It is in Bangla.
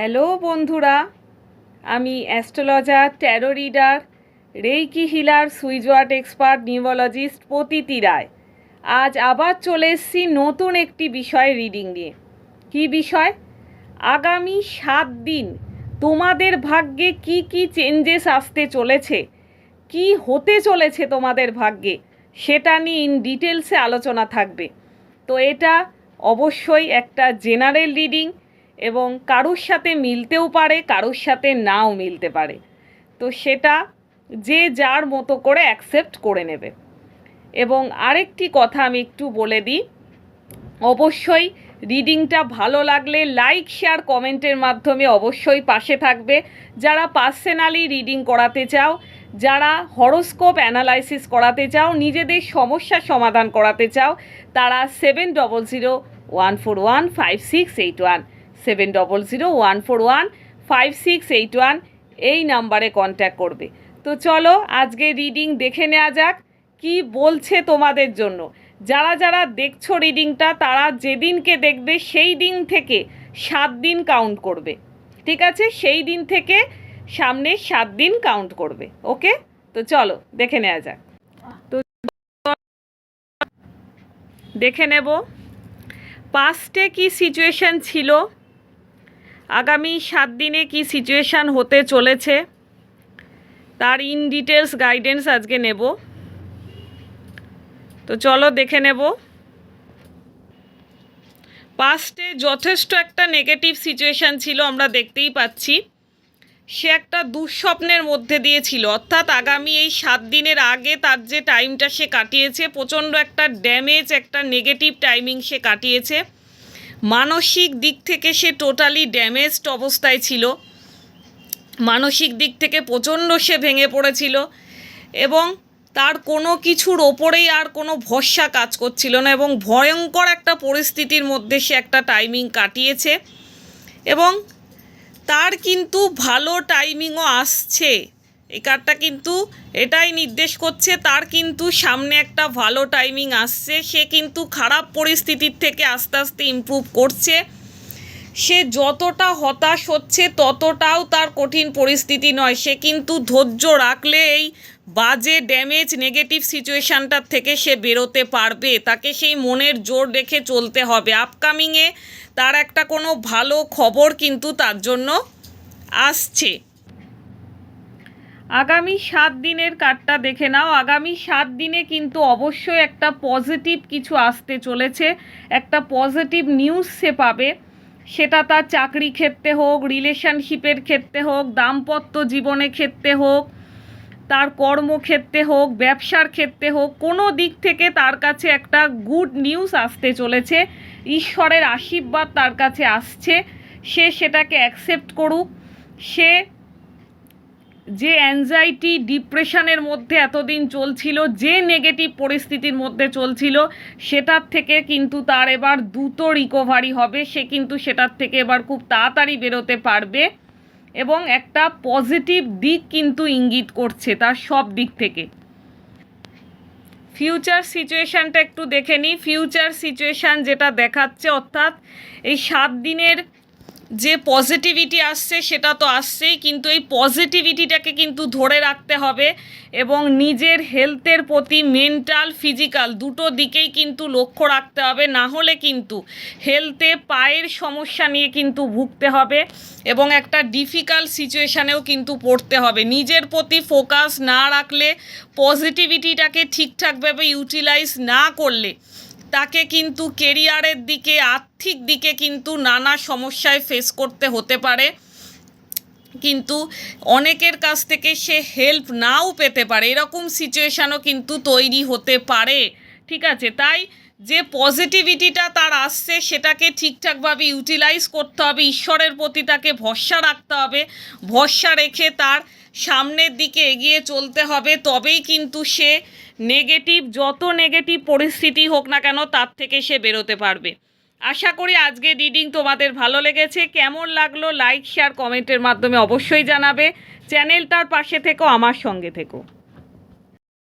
হ্যালো বন্ধুরা, আমি astrologer, tarot reader, reiki healer সুইজওয়ার্ড expert numerologist Patiti Roy. আজ আবার চলে এসেছি নতুন একটি বিষয় রিডিং নিয়ে। কী বিষয়? আগামী সাত দিন তোমাদের ভাগ্যে কি কি চেঞ্জেস আসতে চলেছে? কি হতে চলেছে তোমাদের ভাগ্যে? সেটা নিয়ে ইন ডিটেলসে আলোচনা থাকবে। তো এটা অবশ্যই একটা জেনারেল রিডিং এবং কারোর সাথে মিলতেও পারে, কারোর সাথে নাও মিলতে পারে। তো সেটা যে যার মতো করে অ্যাকসেপ্ট করে নেবে। এবং আরেকটি কথা আমি একটু বলে দিই, অবশ্যই রিডিংটা ভালো লাগলে লাইক শেয়ার কমেন্টের মাধ্যমে অবশ্যই পাশে থাকবে। যারা পার্সোনালি রিডিং করাতে চাও, যারা হরোস্কোপ অ্যানালাইসিস করাতে চাও, নিজেদের সমস্যা সমাধান করাতে চাও, তারা seven double zero one four one five six eight one seven double zero one four one five six eight one এই নাম্বারে কন্ট্যাক্ট করবে। তো চলো আজকে রিডিং দেখে নেওয়া যাক, কি বলছে তোমাদের জন্য। যারা যারা দেখছ রিডিংটা তারা যেদিনকে দেখবে সেই দিন থেকে সাত দিন কাউন্ট করবে। ঠিক আছে? সেই দিন থেকে সামনে সাত দিন কাউন্ট করবে। ওকে তো চলো, দেখে নেওয়া যাক। তো দেখে নেব। পাস্টে কি সিচুয়েশন ছিল? আগামী সাত দিনে কি সিচুয়েশান হতে চলেছে? তার ইন ডিটেলস গাইডেন্স আজকে নেব। তো চলো দেখে নেব। পাস্টে যথেষ্ট একটা নেগেটিভ সিচুয়েশান ছিল আমরা দেখতেই পাচ্ছি। সে একটা দুঃস্বপ্নের মধ্যে দিয়ে ছিল অর্থাৎ আগামী এই সাত দিনের আগে তার যে টাইমটা সে কাটিয়েছে, প্রচণ্ড একটা ড্যামেজ একটা নেগেটিভ টাইমিং সে কাটিয়েছে। মানসিক দিক থেকে সে টোটালি ড্যামেজড অবস্থায় ছিল। মানসিক দিক থেকে প্রচণ্ড সে ভেঙে পড়েছিল এবং তার কোনো কিছুর ওপরেই আর কোনো ভরসা কাজ করছিল না এবং ভয়ঙ্কর একটা পরিস্থিতির মধ্যে সে একটা টাইমিং কাটিয়েছে এবং তার কিন্তু ভালো টাইমিংও আসছে। এই কার্ডটা কিন্তু এটাই নির্দেশ করছে, তার কিন্তু সামনে একটা ভালো টাইমিং আসছে, সে কিন্তু খারাপ পরিস্থিতির থেকে আস্তে আস্তে ইমপ্রুভ করছে। সে যতটা হতাশ হচ্ছে ততটাও তার কঠিন পরিস্থিতি নয়, সে কিন্তু ধৈর্য রাখলে এই বাজে ড্যামেজ নেগেটিভ সিচুয়েশানটার থেকে সে বেরোতে পারবে, তাকে সেই মনের জোর রেখে চলতে হবে। আপকামিংয়ে তার একটা কোনো ভালো খবর কিন্তু তার জন্য আসছে। আগামী সাত দিনের কার্ডটা দেখে নাও। আগামী সাত দিনে কিন্তু অবশ্যই একটা পজিটিভ কিছু আসতে চলেছে। একটা পজিটিভ নিউজ সে পাবে। সেটা তার চাকরি ক্ষেত্রে হোক রিলেশনশিপের ক্ষেত্রে হোক, দাম্পত্য জীবনের ক্ষেত্রে হোক, তার কর্মক্ষেত্রে হোক, ব্যবসার ক্ষেত্রে হোক, কোনো দিক থেকে তার কাছে একটা গুড নিউজ আসতে চলেছে। ঈশ্বরের আশীর্বাদ তার কাছে আসছে। সে সেটাকে অ্যাকসেপ্ট করুক। সে যে অ্যাংজাইটি ডিপ্রেশনের মধ্যে এতদিন চলছিল, যে নেগেটিভ পরিস্থিতির মধ্যে চলছিল, সেটার থেকে কিন্তু তার এবার দ্রুত রিকভারি হবে। সে কিন্তু সেটার থেকে এবার খুব তাড়াতাড়ি বেরোতে পারবে এবং একটা পজিটিভ দিক কিন্তু ইঙ্গিত করছে তার সব দিক থেকে। ফিউচার সিচুয়েশানটা একটু দেখে নিই। ফিউচার সিচুয়েশান যেটা দেখাচ্ছে অর্থাৎ এই সাত দিনের যে পজিটিভিটি আসছে সেটা তো আসছেই, কিন্তু এই পজিটিভিটিটাকে কিন্তু ধরে রাখতে হবে এবং নিজের হেলথের প্রতি মেন্টাল ফিজিক্যাল দুটো দিকেই কিন্তু লক্ষ্য রাখতে হবে, না হলে কিন্তু হেলথে পায়ের সমস্যা নিয়ে কিন্তু ভুগতে হবে এবং একটা ডিফিকাল্ট সিচুয়েশানেও কিন্তু পড়তে হবে। নিজের প্রতি ফোকাস না রাখলে পজিটিভিটিটাকে ঠিকঠাকভাবে ইউটিলাইজ না করলে তাকে কিন্তু কেরিয়ারের দিকে, আর্থিক দিকে কিন্তু নানা সমস্যায় ফেস করতে হতে পারে। কিন্তু অনেকের কাছ থেকে সে হেল্প নাও পেতে পারে। এরকম সিচুয়েশানও কিন্তু তৈরি হতে পারে। ঠিক আছে? তাই যে পজিটিভিটিটা তার আসছে, সেটাকে ঠিকঠাকভাবে ইউটিলাইজ করতে হবে। ঈশ্বরের প্রতি তাকে ভরসা রাখতে হবে। ভরসা রেখে তার সামনের দিকে এগিয়ে চলতে হবে, তবেই কিন্তু সে নেগেটিভ যত নেগেটিভ পরিস্থিতি হোক না কেন তার থেকে সে বেরোতে পারবে। আশা করি আজকে রিডিং তোমাদের ভালো লেগেছে। কেমন লাগল লাইক শেয়ার কমেন্টের মাধ্যমে অবশ্যই জানাবে। চ্যানেলটার পাশে থেকো, আমার সঙ্গে থেকো।